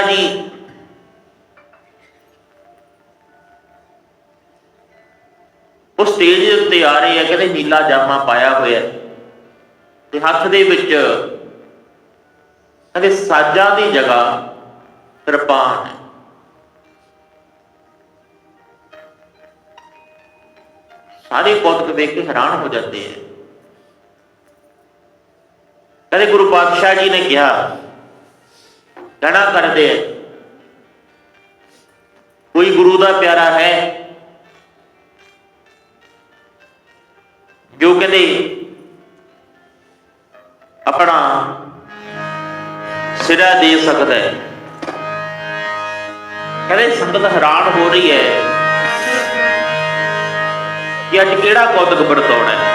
ਜੀ। ਉਹ ਸਟੇਜ ਦੇ ਉੱਤੇ ਆ ਰਹੇ ਆ, ਕਹਿੰਦੇ ਨੀਲਾ ਜਾਮਾ ਪਾਇਆ ਹੋਇਆ ਤੇ ਹੱਥ ਦੇ ਵਿੱਚ ਕਹਿੰਦੇ ਸਾਜਾਂ ਦੀ ਜਗ੍ਹਾ ਕਿਰਪਾਨ ਹੈ। ਸਾਰੇ ਕੌਤਕ ਵੇਖ ਕੇ ਹੈਰਾਨ ਹੋ ਜਾਂਦੇ ਆ। ਕਹਿੰਦੇ ਗੁਰੂ ਪਾਤਸ਼ਾਹ ਜੀ ਨੇ ਕਿਹਾ ਕਹਿਣਾ ਕਰਦੇ ਆ। ਕੋਈ ਗੁਰੂ ਦਾ ਪਿਆਰਾ ਹੈ ਜੋ ਕਹਿੰਦੇ, ਆਪਣਾ ਸਿਰਾ ਦੇ ਸਕਦਾ ਹੈ। ਕਹਿੰਦੇ, ਸੰਗਤ ਹੈਰਾਨ ਹੋ ਰਹੀ ਹੈ ਕਿ ਅੱਜ ਕਿਹੜਾ ਕੌਤਕ ਵਰਤਾਉਣਾ ਹੈ?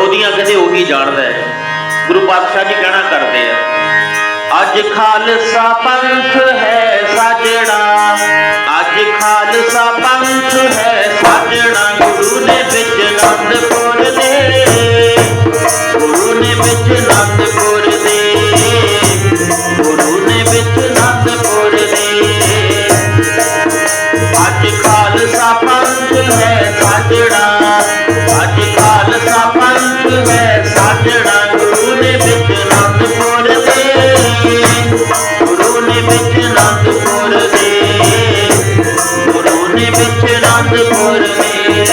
ਉਹਦੀਆਂ ਕਹਿੰਦੇ ਉਹੀ ਜਾਣਦਾ ਹੈ। ਗੁਰੂ ਪਾਤਸ਼ਾਹ ਜੀ ਕਹਿਣਾ ਕਰਦੇ ਆ, ਅੱਜ ਖਾਲਸਾ ਪੰਥ ਹੈ ਸਾਜਣਾ, ਅੱਜ ਖਾਲਸਾ ਪੰਥ ਹੈ ਸਾਜਣਾ। ਆਨੰਦਪੁਰ ਦੇ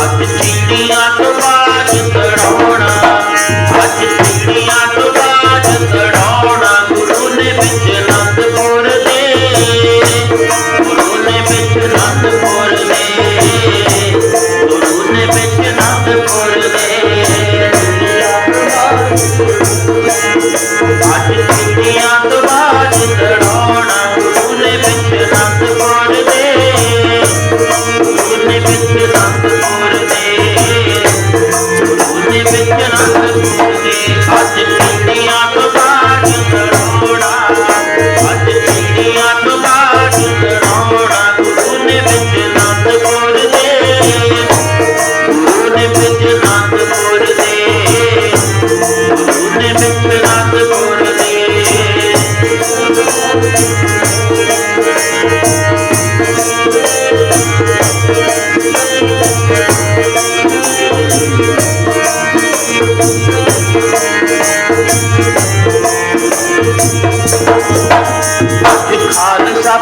ਅੱਜ ਚਿੜੀਆਂ Oh. ਖਾਲਸਾ